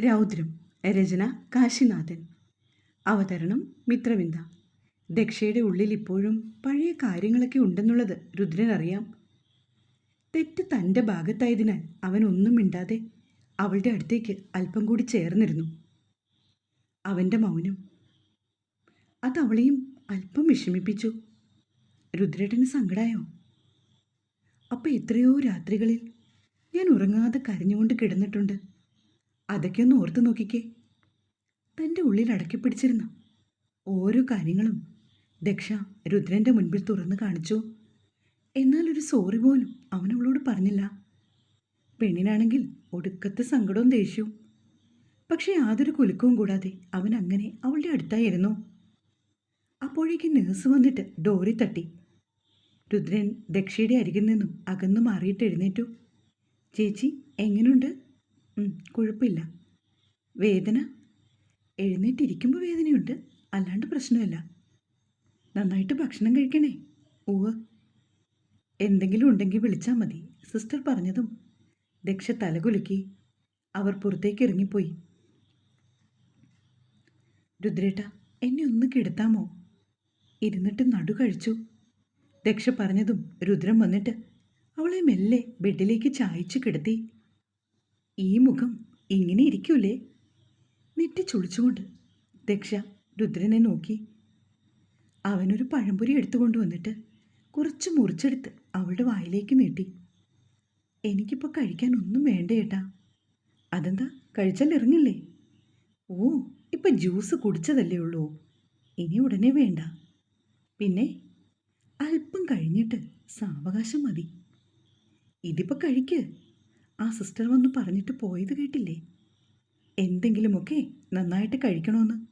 രൗദ്രം രചന കാശിനാഥൻ. അവതരണം മിത്രവിന്ദ. ദക്ഷയുടെ ഉള്ളിൽ ഇപ്പോഴും പഴയ കാര്യങ്ങളൊക്കെ ഉണ്ടെന്നുള്ളത് രുദ്രൻ അറിയാം തെറ്റ് തന്റെ ഭാഗത്തായതിനാൽ അവൻ ഒന്നും മിണ്ടാതെ അവളുടെ അടുത്തേക്ക് അല്പം കൂടി ചേർന്നിരുന്നു. അവന്റെ മൗനം. അത് അവളെയും അല്പം വിഷമിപ്പിച്ചു. രുദ്രേട്ടന് സങ്കടായോ? അപ്പോൾ എത്രയോ രാത്രികളിൽ ഞാൻ ഉറങ്ങാതെ കരഞ്ഞുകൊണ്ട് കിടന്നിട്ടുണ്ട്. അതൊക്കെ ഒന്ന് ഓർത്തു നോക്കിക്കേ. തന്റെ ഉള്ളിൽ അടക്കി പിടിച്ചിരുന്ന. ഓരോ കാര്യങ്ങളും ദക്ഷ രുദ്രന്റെ മുൻപിൽ തുറന്നു കാണിച്ചു. എന്നാൽ ഒരു സോറി പോലും അവനവളോട് പറഞ്ഞില്ല. പെണ്ണിനാണെങ്കിൽ ഒടുക്കത്തെ സങ്കടവും ദേഷ്യവും. പക്ഷേ യാതൊരു കുലുക്കവും കൂടാതെ അവൻ അങ്ങനെ അവളുടെ അടുത്തായിരുന്നു. അപ്പോഴേക്ക് നേഴ്സ് വന്നിട്ട് ഡോറി തട്ടി. രുദ്രൻ ദക്ഷയുടെ അരികിൽ നിന്നും അകന്നു മാറിയിട്ട് എഴുന്നേറ്റു. ചേച്ചി എങ്ങനെയുണ്ട് കുഴപ്പമില്ല. വേദന? എഴുന്നേറ്റിരിക്കുമ്പോൾ വേദനയുണ്ട്. അല്ലാണ്ട് പ്രശ്നമില്ല. നന്നായിട്ട് ഭക്ഷണം കഴിക്കണേ. ഉവ്വ്. എന്തെങ്കിലും ഉണ്ടെങ്കിൽ വിളിച്ചാൽ മതി. സിസ്റ്റർ പറഞ്ഞതും. ദക്ഷ തലകുലുക്കി അവർ പുറത്തേക്ക് ഇറങ്ങിപ്പോയി. രുദ്രേട്ട എന്നെ ഒന്ന് കിടത്താമോ? ഇരുന്നിട്ട് നടു കഴിച്ചു. ദക്ഷ പറഞ്ഞതും രുദ്രം വന്നിട്ട് അവളെ മെല്ലെ ബെഡിലേക്ക് ചായച്ചു കിടത്തി. ഈ മുഖം ഇങ്ങനെ ഇരിക്കൂലേ? നെറ്റി ചുളിച്ചുകൊണ്ട് ദക്ഷ രുദ്രനെ നോക്കി. അവനൊരു പഴംപൊരി എടുത്തുകൊണ്ട് വന്നിട്ട് കുറച്ച് മുറിച്ചെടുത്ത് അവളുടെ വായിലേക്ക് നീട്ടി. എനിക്കിപ്പോൾ കഴിക്കാൻ ഒന്നും വേണ്ട ഏട്ടാ. അതെന്താ? കഴിച്ചാൽ ഇറങ്ങില്ലേ? ഓ ഇപ്പം ജ്യൂസ് കുടിച്ചതല്ലേ ഉള്ളൂ. ഇനി ഉടനെ വേണ്ട. പിന്നെ അല്പം കഴിഞ്ഞിട്ട് സാവകാശം മതി. ഇതിപ്പോൾ കഴിക്ക്. ആ സിസ്റ്റർ വന്ന് പറഞ്ഞിട്ട് പോയത് കേട്ടില്ലേ? എന്തെങ്കിലുമൊക്കെ നന്നായിട്ട് കഴിക്കണമെന്ന്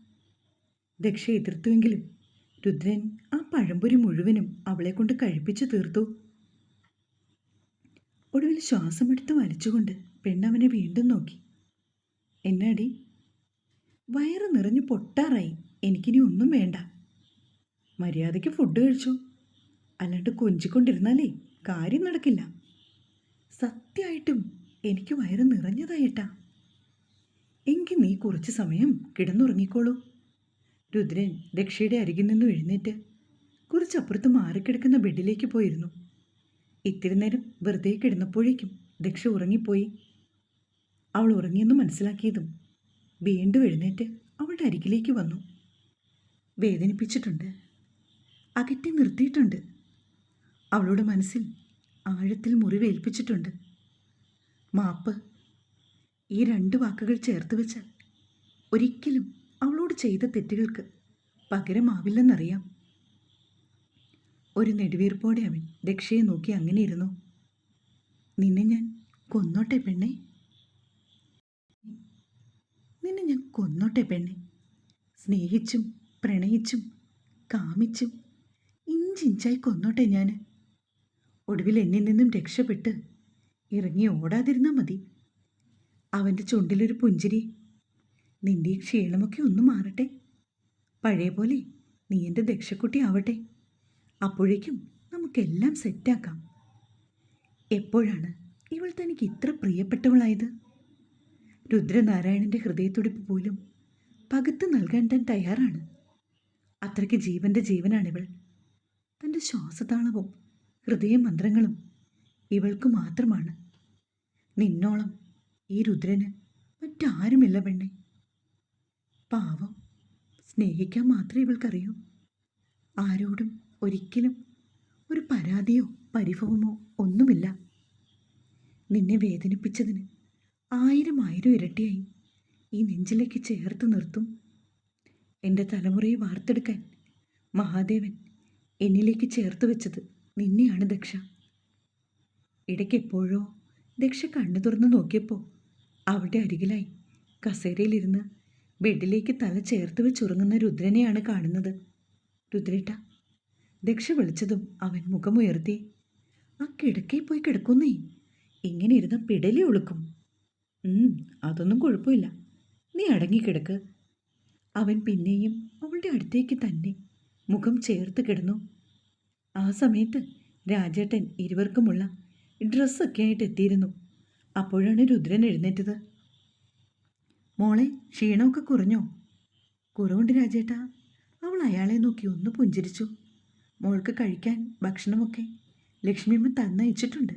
ദക്ഷ എതിർത്തുവെങ്കിലും രുദ്രൻ ആ പഴംപൊരി മുഴുവനും അവളെ കൊണ്ട് കഴിപ്പിച്ചു തീർത്തു. ഒടുവിൽ ശ്വാസമെടുത്ത് വലിച്ചുകൊണ്ട് പെണ്ണവനെ വീണ്ടും നോക്കി. എന്നാടി? വയറ് നിറഞ്ഞു പൊട്ടാറായി. എനിക്കിനി ഒന്നും വേണ്ട. മര്യാദയ്ക്ക് ഫുഡ് കഴിച്ചു. അല്ലാണ്ട് കൊഞ്ചിക്കൊണ്ടിരുന്നാലേ കാര്യം നടക്കില്ല. സത്യമായിട്ടും എനിക്ക് വയറ് നിറഞ്ഞതായിട്ടാ എങ്കിൽ നീ കുറച്ച് സമയം കിടന്നുറങ്ങിക്കോളൂ. രുദ്രൻ ദക്ഷയുടെ അരികിൽ നിന്നും എഴുന്നേറ്റ് കുറച്ചപ്പുറത്ത് മാറിക്കിടക്കുന്ന ബെഡിലേക്ക് പോയിരുന്നു. ഇത്തിരി നേരം വെറുതെ കിടന്നപ്പോഴേക്കും ദക്ഷ ഉറങ്ങിപ്പോയി. അവൾ ഉറങ്ങിയെന്ന് മനസ്സിലാക്കിയതും വീണ്ടും എഴുന്നേറ്റ് അവളുടെ അരികിലേക്ക് വന്നു. വേദനിപ്പിച്ചിട്ടുണ്ട്. അകറ്റി നിർത്തിയിട്ടുണ്ട്. അവളുടെ മനസ്സിൽ ആഴത്തിൽ മുറിവേൽപ്പിച്ചിട്ടുണ്ട്. മാപ്പ് ഈ രണ്ട് വാക്കുകൾ ചേർത്ത് വെച്ചാൽ ഒരിക്കലും അവളോട് ചെയ്ത തെറ്റുകൾക്ക് പകരമാവില്ലെന്നറിയാം. ഒരു നെടുവീർപ്പോടെ അവൻ രക്ഷയെ നോക്കി അങ്ങനെ ഇരുന്നു. നിന്നെ ഞാൻ കൊന്നോട്ടെ പെണ്ണെ? നിന്നെ ഞാൻ കൊന്നോട്ടെ പെണ്ണെ? സ്നേഹിച്ചും പ്രണയിച്ചും കാമിച്ചും ഇഞ്ചിഞ്ചായി കൊന്നോട്ടെ ഞാൻ ഒടുവിൽ എന്നിൽ നിന്നും രക്ഷപ്പെട്ട് ഇറങ്ങി ഓടാതിരുന്നാൽ മതി. അവന്റെ ചുണ്ടിലൊരു പുഞ്ചിരി. നിന്റെ ക്ഷീണമൊക്കെ ഒന്ന് മാറട്ടെ. പഴയ പോലെ നീ എന്റെ ദക്ഷക്കുട്ടി ആവട്ടെ. അപ്പോഴേക്കും നമുക്കെല്ലാം സെറ്റാക്കാം. എപ്പോഴാണ് ഇവൾ തനിക്ക് ഇത്ര പ്രിയപ്പെട്ടവളായത്? രുദ്രനാരായണന്റെ ഹൃദയത്തുടിപ്പ് പോലും പകുത്ത് നൽകാൻ താൻ തയ്യാറാണ്. അത്രയ്ക്ക് ജീവന്റെ ജീവനാണിവൾ. തന്റെ ശ്വാസതാളവും ഹൃദയമന്ത്രങ്ങളും ഇവൾക്ക് മാത്രമാണ്. നിന്നോളം ഈ രുദ്രന് മറ്റാരുമില്ല പെണ്ണെ. പാവം സ്നേഹിക്കാൻ മാത്രമേ ഇവൾക്കറിയൂ. ആരോടും ഒരിക്കലും ഒരു പരാതിയോ പരിഭവമോ ഒന്നുമില്ല. നിന്നെ വേദനിപ്പിച്ചതിന് ആയിരം ആയിരം ഇരട്ടിയായി ഈ നെഞ്ചിലേക്ക് ചേർത്ത് നിർത്തും. എന്റെ തലമുറയെ വാർത്തെടുക്കാൻ മഹാദേവൻ എന്നിലേക്ക് ചേർത്ത് വെച്ചത് നിന്നെയാണ് ദക്ഷ. ഇടയ്ക്ക് എപ്പോഴോ ദക്ഷ കണ്ണു തുറന്ന് നോക്കിയപ്പോൾ അവളുടെ അരികിലായി കസേരയിലിരുന്ന് ബെഡിലേക്ക് തല ചേർത്ത് വെച്ചുറങ്ങുന്ന രുദ്രനെയാണ് കാണുന്നത്. രുദ്രേട്ട ദക്ഷ വിളിച്ചതും അവൻ മുഖമുയർത്തി ആ കിടക്കയിൽ പോയി കിടക്കുന്നേ ഇങ്ങനെ ഇരുന്ന പിടലി ഒളുക്കും. അതൊന്നും കുഴപ്പമില്ല. നീ അടങ്ങിക്കിടക്ക് അവൻ പിന്നെയും അവളുടെ അടുത്തേക്ക് തന്നെ മുഖം ചേർത്ത് കിടന്നു. ആ സമയത്ത് രാജേട്ടൻ ഇരുവർക്കുമുള്ള ഡ്രസ്സൊക്കെ ആയിട്ട് എത്തിയിരുന്നു അപ്പോഴാണ് രുദ്രൻ എഴുന്നേറ്റത്. മോളെ ക്ഷീണമൊക്കെ കുറഞ്ഞോ? കുറവുണ്ട് രാജേട്ടാ. അവൾ അയാളെ നോക്കി ഒന്ന് പുഞ്ചിരിച്ചു. മോൾക്ക് കഴിക്കാൻ ഭക്ഷണമൊക്കെ ലക്ഷ്മിയമ്മ തന്നയച്ചിട്ടുണ്ട്.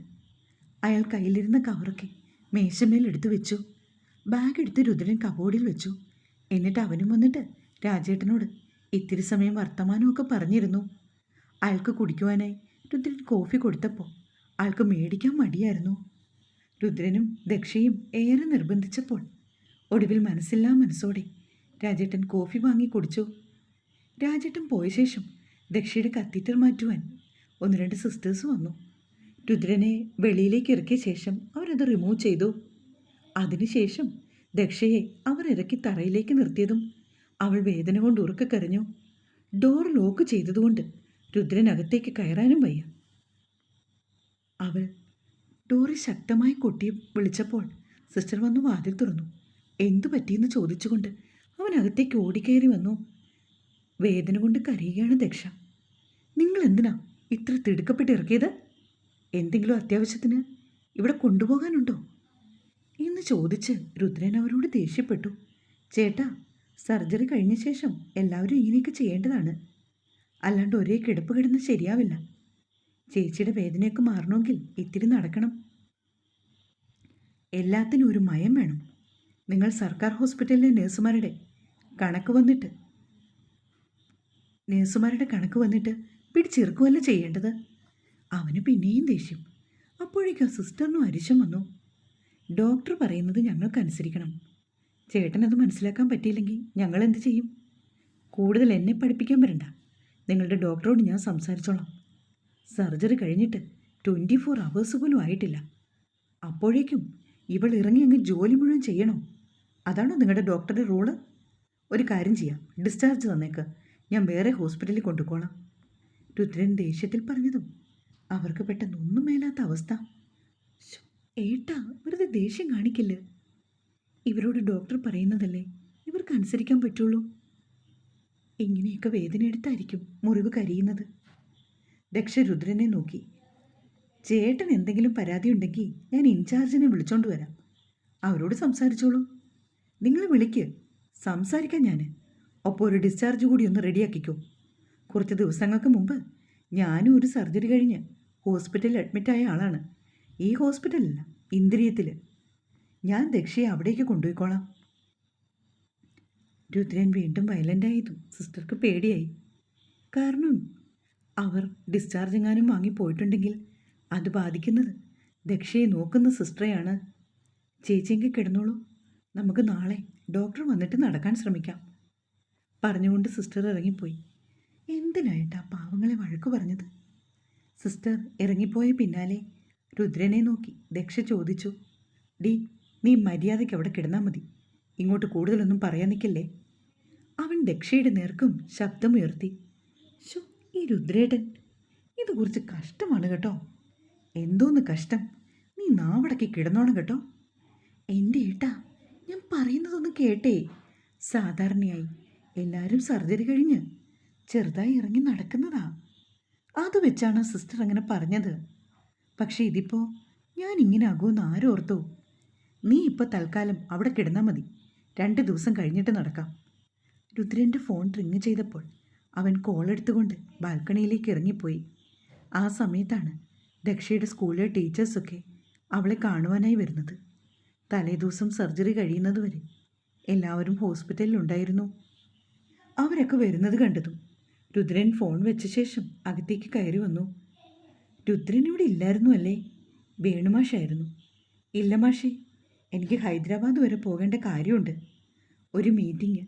അയാൾ കയ്യിലിരുന്ന കവറൊക്കെ മേശമേൽ എടുത്തു വെച്ചു. ബാഗ് എടുത്ത് രുദ്രൻ കബോർഡിൽ വെച്ചു. എന്നിട്ട് അവനും വന്നിട്ട് രാജേട്ടനോട് ഇത്തിരി സമയം വർത്തമാനമൊക്കെ പറഞ്ഞിരുന്നു. അയാൾക്ക് കുടിക്കുവാനായി രുദ്രൻ കോഫി കൊടുത്തപ്പോൾ അയാൾക്ക് മേടിക്കാൻ മടിയായിരുന്നു. രുദ്രനും ദക്ഷയും ഏറെ നിർബന്ധിച്ചപ്പോൾ ഒടുവിൽ മനസ്സില്ലാ മനസ്സോടെ രാജേട്ടൻ കോഫി വാങ്ങി കുടിച്ചു. രാജേട്ടൻ പോയ ശേഷം ദക്ഷയുടെ കത്തീറ്റർ മാറ്റുവാൻ ഒന്ന് രണ്ട് സിസ്റ്റേഴ്സ് വന്നു. രുദ്രനെ വെളിയിലേക്ക് ഇറക്കിയ ശേഷം അവരത് റിമൂവ് ചെയ്തു. അതിനുശേഷം ദക്ഷയെ അവർ ഇറക്കി തറയിലേക്ക് നിർത്തിയതും അവൾ വേദന കൊണ്ട് ഉറക്കക്കരഞ്ഞു ഡോർ ലോക്ക് ചെയ്തതുകൊണ്ട് രുദ്രൻ അകത്തേക്ക് കയറാനും വയ്യ. അവൾ ഡോറി ശക്തമായി കൊട്ടി വിളിച്ചപ്പോൾ സിസ്റ്റർ വന്നു വാതിൽ തുറന്നു. എന്തു പറ്റിയെന്ന് ചോദിച്ചുകൊണ്ട് അവൻ അകത്തേക്ക് ഓടിക്കയറി വന്നു. വേദന കൊണ്ട് കരയുകയാണ് ദക്ഷ. നിങ്ങൾ എന്തിനാ ഇത്ര തിടുക്കപ്പെട്ട് ഇറക്കിയത്? എന്തെങ്കിലും അത്യാവശ്യത്തിന് ഇവിടെ കൊണ്ടുപോകാനുണ്ടോ? എന്ന് ചോദിച്ച് രുദ്രൻ അവരോട് ദേഷ്യപ്പെട്ടു. ചേട്ടാ സർജറി കഴിഞ്ഞ ശേഷം എല്ലാവരും ഇങ്ങനെയൊക്കെ ചെയ്യേണ്ടതാണ്. അല്ലാണ്ട് ഒരേ കിടപ്പ് കിടന്ന് ശരിയാവില്ല. ചേച്ചിയുടെ വേദനയൊക്കെ മാറണമെങ്കിൽ ഇത്തിരി നടക്കണം. എല്ലാത്തിനും ഒരു മയം വേണം. നിങ്ങൾ സർക്കാർ ഹോസ്പിറ്റലിലെ നഴ്സുമാരുടെ കണക്ക് വന്നിട്ട്. നഴ്സുമാരുടെ കണക്ക് വന്നിട്ട് പിടിച്ചിറക്കുമല്ല ചെയ്യേണ്ടത്? അവന് പിന്നെയും ദേഷ്യം. അപ്പോഴേക്കും ആ സിസ്റ്ററിനും അരിശം വന്നു. ഡോക്ടർ പറയുന്നത് ഞങ്ങൾക്ക് അനുസരിക്കണം. ചേട്ടനത് മനസ്സിലാക്കാൻ പറ്റിയില്ലെങ്കിൽ ഞങ്ങൾ എന്ത് ചെയ്യും? കൂടുതൽ എന്നെ പഠിപ്പിക്കാൻ വരണ്ട. നിങ്ങളുടെ ഡോക്ടറോട് ഞാൻ സംസാരിച്ചോളാം. സർജറി കഴിഞ്ഞിട്ട് ട്വന്റി ഫോർ അവേഴ്സ് പോലും ആയിട്ടില്ല. അപ്പോഴേക്കും ഇവൾ ഇറങ്ങി അങ്ങ് ജോലി മുഴുവൻ ചെയ്യണോ? അതാണോ നിങ്ങളുടെ ഡോക്ടറുടെ റോൾ? ഒരു കാര്യം ചെയ്യാം. ഡിസ്ചാർജ് തന്നേക്ക്. ഞാൻ വേറെ ഹോസ്പിറ്റലിൽ കൊണ്ടുപോകണം. രുദ്രൻ ദേഷ്യത്തിൽ പറഞ്ഞതും അവർക്ക് പെട്ടെന്ന് ഒന്നും മേലാത്ത അവസ്ഥ. ഏട്ടാ വെറുതെ ദേഷ്യം കാണിക്കില്ല? ഇവരോട് ഡോക്ടർ പറയുന്നതല്ലേ? ഇവർക്ക് അനുസരിക്കാൻ പറ്റുള്ളൂ. ഇങ്ങനെയൊക്കെ വേദന എടുത്തായിരിക്കും മുറിവ് കരിയുന്നത്. ദക്ഷ രുദ്രനെ നോക്കി. ചേട്ടൻ എന്തെങ്കിലും പരാതി ഉണ്ടെങ്കിൽ ഞാൻ ഇൻചാർജിനെ വിളിച്ചോണ്ട് വരാം. അവരോട് സംസാരിച്ചോളൂ. നിങ്ങൾ വിളിക്ക്. സംസാരിക്കാം ഞാൻ ഒപ്പം ഒരു ഡിസ്ചാർജ് കൂടി ഒന്ന് റെഡിയാക്കിക്കോ. കുറച്ച് ദിവസങ്ങൾക്ക് മുമ്പ് ഞാനും ഒരു സർജറി കഴിഞ്ഞ് ഹോസ്പിറ്റലിൽ അഡ്മിറ്റായ ആളാണ്. ഈ ഹോസ്പിറ്റലല്ല ഇന്ദ്രിയത്തിൽ ഞാൻ ദക്ഷയെ അവിടേക്ക് കൊണ്ടുപോയിക്കോളാം. രുദ്രൻ വീണ്ടും വയലന്റായതു സിസ്റ്റർക്ക് പേടിയായി. കാരണം അവർ ഡിസ്ചാർജ് എങ്ങാനും വാങ്ങിപ്പോയിട്ടുണ്ടെങ്കിൽ അത് ബാധിക്കുന്നത് ദക്ഷയെ നോക്കുന്ന സിസ്റ്ററെയാണ്. ചേച്ചിയെങ്കിൽ കിടന്നോളൂ. നമുക്ക് നാളെ ഡോക്ടർ വന്നിട്ട് നടക്കാൻ ശ്രമിക്കാം. പറഞ്ഞുകൊണ്ട് സിസ്റ്റർ ഇറങ്ങിപ്പോയി. എന്തിനായിട്ടാ പാവങ്ങളെ വഴക്ക് പറഞ്ഞത്? സിസ്റ്റർ ഇറങ്ങിപ്പോയ പിന്നാലെ രുദ്രനെ നോക്കി ദക്ഷ ചോദിച്ചു ഡി നീ മര്യാദയ്ക്ക് അവിടെ കിടന്നാൽ മതി. ഇങ്ങോട്ട് കൂടുതലൊന്നും പറയാൻ നിൽക്കില്ലേ? അവൻ ദക്ഷയുടെ നേർക്കും ശബ്ദമുയർത്തി. ശോ ഈ രുദ്രേട്ടൻ. ഇത് കുറച്ച് കഷ്ടമാണ് കേട്ടോ. എന്തോന്ന് കഷ്ടം? നീ നാവടക്കി കിടന്നോണം കേട്ടോ. എന്റെ ഏട്ടാ ഞാൻ പറയുന്നതൊന്ന് കേട്ടേ. സാധാരണയായി എല്ലാവരും സർജറി കഴിഞ്ഞ് ചെറുതായി ഇറങ്ങി നടക്കുന്നതാ. അത് വെച്ചാണ് സിസ്റ്റർ അങ്ങനെ പറഞ്ഞത്. പക്ഷേ ഇതിപ്പോൾ ഞാൻ ഇങ്ങനെ ആകുമെന്ന് ആരോർത്തോ നീ ഇപ്പോൾ തൽക്കാലം അവിടെ കിടന്നാൽ മതി. രണ്ട് ദിവസം കഴിഞ്ഞിട്ട് നടക്കാം. രുദ്രന്റെ ഫോൺ റിങ് ചെയ്തപ്പോൾ അവൻ കോൾ എടുത്തുകൊണ്ട് ബാൽക്കണിയിലേക്ക് ഇറങ്ങിപ്പോയി. ആ സമയത്താണ് ദക്ഷയുടെ സ്കൂളിലെ ടീച്ചേഴ്സൊക്കെ അവളെ കാണുവാനായി വരുന്നത്. തലേദിവസം സർജറി കഴിയുന്നതുവരെ എല്ലാവരും ഹോസ്പിറ്റലിലുണ്ടായിരുന്നു അവരൊക്കെ വരുന്നത് കണ്ടതും രുദ്രൻ ഫോൺ വെച്ച ശേഷം അകത്തേക്ക് കയറി വന്നു. രുദ്രൻ ഇവിടെ ഇല്ലായിരുന്നു അല്ലേ? വേണുമാഷായിരുന്നു. ഇല്ല മാഷേ എനിക്ക് ഹൈദരാബാദ് വരെ പോകേണ്ട കാര്യമുണ്ട്. ഒരു മീറ്റിംഗ്.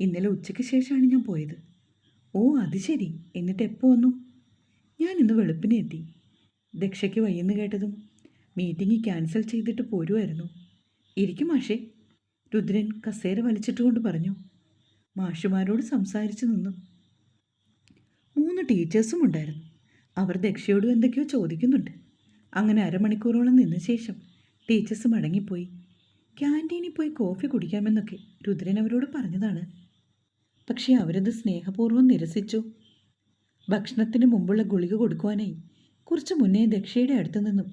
ഇന്നലെ ഉച്ചയ്ക്ക് ശേഷമാണ് ഞാൻ പോയത്. ഓ അത് ശരി. എന്നിട്ട് എപ്പോൾ വന്നു? ഞാൻ ഇന്ന് വെളുപ്പിനെ എത്തി. ദക്ഷയ്ക്ക് വയ്യെന്ന് കേട്ടതും മീറ്റിംഗ് ക്യാൻസൽ ചെയ്തിട്ട് പോരുമായിരുന്നു ഇരിക്കും മാഷേ. രുദ്രൻ കസേര വലിച്ചിട്ടുകൊണ്ട് പറഞ്ഞു. മാഷുമാരോട് സംസാരിച്ചു നിന്നു. മൂന്ന് ടീച്ചേഴ്സും ഉണ്ടായിരുന്നു. അവർ ദക്ഷയോടും എന്തൊക്കെയോ ചോദിക്കുന്നുണ്ട്. അങ്ങനെ അരമണിക്കൂറോളം നിന്ന ശേഷം ടീച്ചേഴ്സ് മടങ്ങിപ്പോയി. ക്യാന്റീനിൽ പോയി കോഫി കുടിക്കാമെന്നൊക്കെ രുദ്രൻ അവരോട് പറഞ്ഞതാണ്. പക്ഷേ അവരത് സ്നേഹപൂർവം നിരസിച്ചു. ഭക്ഷണത്തിന് മുമ്പുള്ള ഗുളിക കൊടുക്കുവാനായി കുറച്ച് മുന്നേ ദക്ഷയുടെ അടുത്തു നിന്നും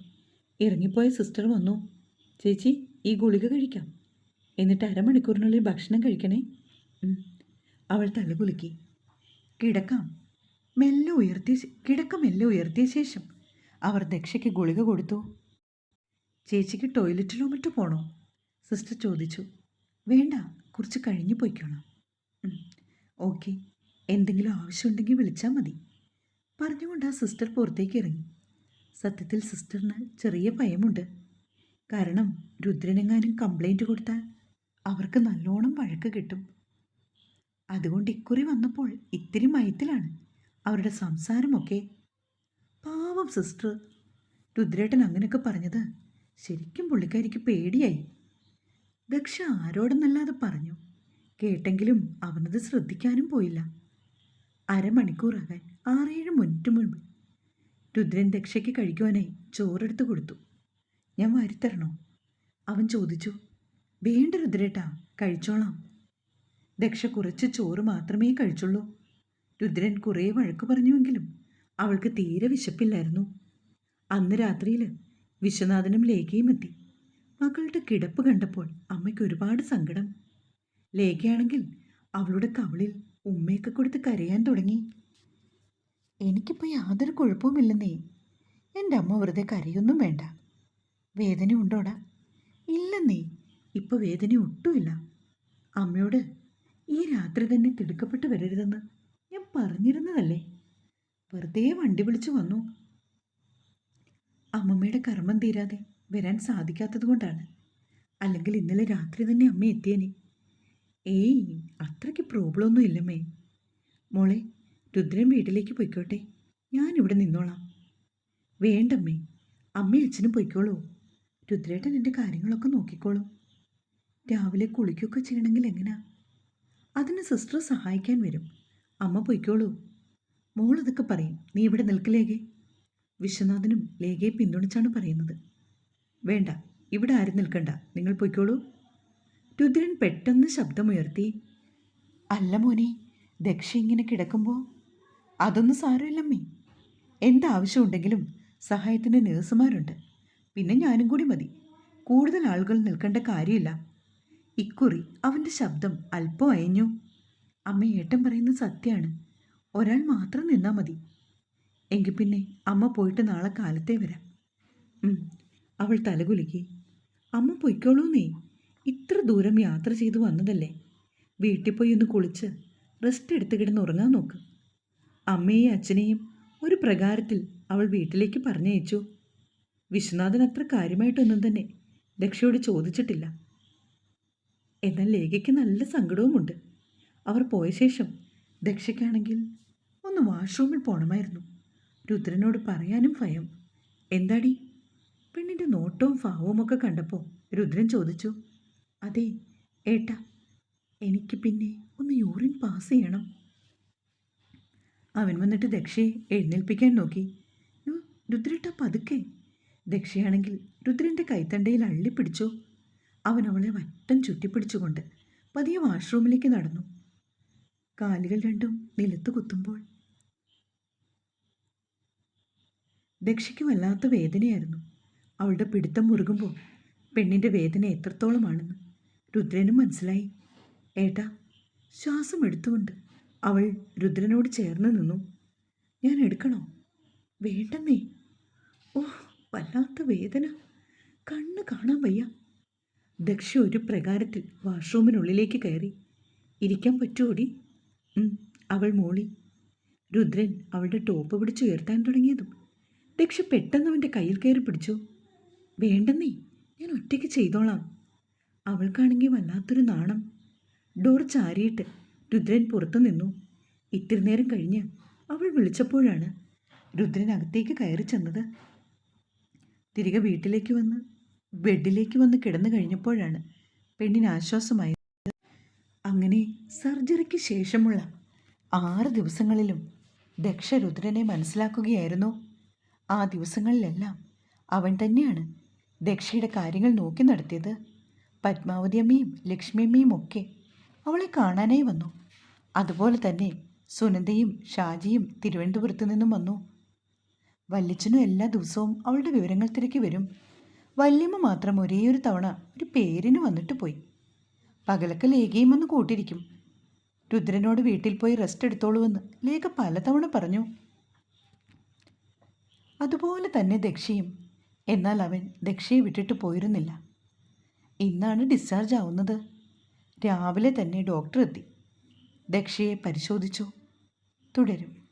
ഇറങ്ങിപ്പോയ സിസ്റ്റർ വന്നു. ചേച്ചി ഈ ഗുളിക കഴിക്കാം. എന്നിട്ട് അരമണിക്കൂറിനുള്ളിൽ ഭക്ഷണം കഴിക്കണേ. അവൾ തലകുലുക്കി കിടക്കാം. മെല്ലെ ഉയർത്തിയ കിടക്ക മെല്ലെ ഉയർത്തിയ ശേഷം അവർ ദക്ഷയ്ക്ക് ഗുളിക കൊടുത്തു. ചേച്ചിക്ക് ടോയ്ലറ്റിലോ മറ്റു പോണോ? സിസ്റ്റർ ചോദിച്ചു. വേണ്ട കുറച്ച് കഴിഞ്ഞു പോയിക്കോണം. ഓക്കെ. എന്തെങ്കിലും ആവശ്യമുണ്ടെങ്കിൽ വിളിച്ചാൽ മതി. പറഞ്ഞുകൊണ്ട് ആ സിസ്റ്റർ പുറത്തേക്ക് ഇറങ്ങി. സത്യത്തിൽ സിസ്റ്ററിന് ചെറിയ ഭയമുണ്ട്. കാരണം രുദ്രനെങ്ങാനും കംപ്ലൈന്റ് കൊടുത്താൽ അവർക്ക് നല്ലോണം വഴക്ക് കിട്ടും. അതുകൊണ്ട് ഇക്കുറി വന്നപ്പോൾ ഇത്തിരി മയത്തിലാണ് അവരുടെ സംസാരമൊക്കെ. പാവം സിസ്റ്റർ. രുദ്രേട്ടൻ അങ്ങനെയൊക്കെ പറഞ്ഞത് ശരിക്കും പുള്ളിക്കാരിക്ക് പേടിയായി. ദക്ഷ ആരോടെന്നല്ലാതെ പറഞ്ഞു. കേട്ടെങ്കിലും അവനത് ശ്രദ്ധിക്കാനും പോയില്ല. അരമണിക്കൂറാകാൻ ആറേഴ് മിനിറ്റ് മുൻപ് രുദ്രൻ ദക്ഷയ്ക്ക് കഴിക്കുവാനായി ചോറെടുത്ത് കൊടുത്തു. ഞാൻ വരുത്തരണോ? അവൻ ചോദിച്ചു. വേണ്ട രുദ്രേട്ടാ കഴിച്ചോളാം. ദക്ഷ കുറച്ച് ചോറ് മാത്രമേ കഴിച്ചുള്ളൂ. രുദ്രൻ കുറേ വഴക്ക് പറഞ്ഞുവെങ്കിലും അവൾക്ക് തീരെ വിശപ്പില്ലായിരുന്നു. അന്ന് രാത്രിയിൽ വിശ്വനാഥനും ലേഖയും എത്തി. മകളുടെ കിടപ്പ് കണ്ടപ്പോൾ അമ്മയ്ക്ക് ഒരുപാട് സങ്കടം. ലേഖയാണെങ്കിൽ അവളുടെ കവളിൽ ഉമ്മയൊക്കെ കൊടുത്ത് കരയാൻ തുടങ്ങി. എനിക്കിപ്പോൾ യാതൊരു കുഴപ്പവുമില്ലെന്നേ. എന്റെ അമ്മ വെറുതെ കരയൊന്നും വേണ്ട. വേദന ഉണ്ടോടാ? ഇല്ലെന്നേ ഇപ്പോൾ വേദന ഒട്ടുമില്ല. അമ്മയോട് ഈ രാത്രി തന്നെ തിടുക്കപ്പെട്ട് വരരുതെന്ന് ഞാൻ പറഞ്ഞിരുന്നതല്ലേ? വെറുതെ വണ്ടി വിളിച്ചു വന്നു. അമ്മമ്മയുടെ കർമ്മം തീരാതെ വരാൻ സാധിക്കാത്തത് കൊണ്ടാണ്. അല്ലെങ്കിൽ ഇന്നലെ രാത്രി തന്നെ അമ്മ എത്തിയേനെ. ഏയ് അത്രയ്ക്ക് പ്രോബ്ലം ഒന്നും ഇല്ലമ്മേ. മോളെ രുദ്രൻ വീട്ടിലേക്ക് പൊയ്ക്കോട്ടെ. ഞാനിവിടെ നിന്നോളാം. വേണ്ടമ്മേ അമ്മയും അച്ഛനും പൊയ്ക്കോളൂ. രുദ്രേട്ടൻ എന്റെ കാര്യങ്ങളൊക്കെ നോക്കിക്കോളൂ. രാവിലെ കുളിക്കുകയൊക്കെ ചെയ്യണമെങ്കിൽ എങ്ങനെയാ അതിന് സിസ്റ്റർ സഹായിക്കാൻ വരും. അമ്മ പൊയ്ക്കോളൂ. മോൾ അതൊക്കെ പറയും. നീ ഇവിടെ നിൽക്കില്ലേകെ വിശ്വനാഥനും ലേഖയെ പിന്തുണച്ചാണ് പറയുന്നത്. വേണ്ട ഇവിടെ ആരും നിൽക്കണ്ട. നിങ്ങൾ പൊയ്ക്കോളൂ. രുദ്രൻ പെട്ടെന്ന് ശബ്ദമുയർത്തി അല്ല മോനെ ദക്ഷ ഇങ്ങനെ കിടക്കുമ്പോൾ അതൊന്നും സാരമില്ലമ്മേ. എന്താവശ്യമുണ്ടെങ്കിലും സഹായത്തിന് നേഴ്സുമാരുണ്ട്. പിന്നെ ഞാനും കൂടി മതി. കൂടുതൽ ആളുകൾ നിൽക്കേണ്ട കാര്യമില്ല. ഇക്കുറി അവന്റെ ശബ്ദം അല്പം അയഞ്ഞു. അമ്മ ഏട്ടൻ പറയുന്നത് സത്യമാണ് ഒരാൾ മാത്രം നിന്നാൽ മതി. എങ്കിൽ പിന്നെ അമ്മ പോയിട്ട് നാളെ കാലത്തേ വരാം. അവൾ തലകുലുക്കി. അമ്മ പൊയ്ക്കോളൂന്നേ ഇത്ര ദൂരം യാത്ര ചെയ്തു വന്നതല്ലേ? വീട്ടിൽ പോയി ഒന്ന് കുളിച്ച് റെസ്റ്റ് എടുത്ത് കിടന്ന് ഉറങ്ങാൻ നോക്ക്. അമ്മയെയും അച്ഛനെയും ഒരു പ്രകാരത്തിൽ അവൾ വീട്ടിലേക്ക് പറഞ്ഞയച്ചു. വിശ്വനാഥൻ അത്ര കാര്യമായിട്ടൊന്നും തന്നെ ദക്ഷയോട് ചോദിച്ചിട്ടില്ല. എന്നാൽ ലേഖയ്ക്ക് നല്ല സങ്കടവുമുണ്ട്. അവർ പോയ ശേഷം ദക്ഷയ്ക്കാണെങ്കിൽ ഒന്ന് വാഷ്റൂമിൽ പോകണമായിരുന്നു രുദ്രനോട് പറയാനും ഭയം. എന്താടി? പെണ്ണിന്റെ നോട്ടവും ഭാവവും ഒക്കെ കണ്ടപ്പോൾ രുദ്രൻ ചോദിച്ചു അതെ ഏട്ടാ എനിക്ക് പിന്നെ ഒന്ന് യൂറിൻ പാസ് ചെയ്യണം. അവൻ വന്നിട്ട് ദക്ഷയെ എഴുന്നേൽപ്പിക്കാൻ നോക്കി. രുദ്രട്ട പതുക്കെ. ദക്ഷയാണെങ്കിൽ രുദ്രന്റെ കൈത്തണ്ടയിൽ അള്ളിപ്പിടിച്ചു അവൻ അവളെ വട്ടം ചുറ്റിപ്പിടിച്ചുകൊണ്ട് പതിയെ വാഷ്റൂമിലേക്ക് നടന്നു. കാലുകൾ രണ്ടും നിലത്ത് കുത്തുമ്പോൾ ദക്ഷയ്ക്ക് വല്ലാത്ത വേദനയായിരുന്നു. അവളുടെ പിടുത്തം മുറുകുമ്പോൾ പെണ്ണിന്റെ വേദന എത്രത്തോളമാണെന്ന് രുദ്രനും മനസ്സിലായി. ഏട്ടാ ശ്വാസം എടുത്തുകൊണ്ട് അവൾ രുദ്രനോട് ചേർന്ന് നിന്നു. ഞാൻ എടുക്കണോ? വേണ്ടെന്നേ ഓ വല്ലാത്ത വേദന. കണ്ണ് കാണാൻ വയ്യ. ദക്ഷ ഒരു പ്രകാരത്തിൽ വാഷ്റൂമിനുള്ളിലേക്ക് കയറി. ഇരിക്കാൻ പറ്റുമോടി അവൾ മോളി. രുദ്രൻ അവളുടെ ടോപ്പ് പിടിച്ചുയർത്താൻ തുടങ്ങിയതും ദക്ഷ പെട്ടെന്ന് അവന്റെ കയ്യിൽ കയറി പിടിച്ചു. വേണ്ടെന്നേ ഞാൻ ഒറ്റയ്ക്ക് ചെയ്തോളാം. അവൾക്കാണെങ്കിൽ വല്ലാത്തൊരു നാണം. ഡോർ ചാരിയിട്ട് രുദ്രൻ പുറത്തു നിന്നു. ഇത്തിരി നേരം കഴിഞ്ഞ് അവൾ വിളിച്ചപ്പോഴാണ് രുദ്രൻ അകത്തേക്ക് കയറി ചെന്നത്. തിരികെ വീട്ടിലേക്ക് വന്ന് ബെഡിലേക്ക് വന്ന് കിടന്നു കഴിഞ്ഞപ്പോഴാണ് പെണ്ണിന് ആശ്വാസമായത്. അങ്ങനെ സർജറിക്ക് ശേഷമുള്ള ആറ് ദിവസങ്ങളിലും ദക്ഷ രുദ്രനെ മനസ്സിലാക്കുകയായിരുന്നു. ആ ദിവസങ്ങളിലെല്ലാം അവൻ തന്നെയാണ് ദക്ഷയുടെ കാര്യങ്ങൾ നോക്കി നടത്തിയത് പത്മാവതി അമ്മയും ലക്ഷ്മി അമ്മയും ഒക്കെ അവളെ കാണാനായി വന്നു. അതുപോലെ തന്നെ സുനന്ദയും ഷാജിയും തിരുവനന്തപുരത്ത് നിന്നും വന്നു. വല്യച്ഛനും എല്ലാ ദിവസവും അവളുടെ വിവരങ്ങൾ തിരക്കി വരും. വല്യമ്മ മാത്രം ഒരേ ഒരു തവണ ഒരു പേരിന് വന്നിട്ട് പോയി. പകലൊക്കെ ലേഖയും വന്ന് കൂട്ടിരിക്കും രുദ്രനോട് വീട്ടിൽ പോയി റെസ്റ്റ് എടുത്തോളൂവെന്ന് ലേഖ പലതവണ പറഞ്ഞു. അതുപോലെ തന്നെ ദക്ഷയും എന്നാൽ അവൻ ദക്ഷയെ വിട്ടിട്ട് പോയിരുന്നില്ല. ഇന്നാണ് ഡിസ്ചാർജ് ആവുന്നത്. രാവിലെ തന്നെ ഡോക്ടർ എത്തി. ദക്ഷയെ പരിശോധിച്ചു. തുടരും.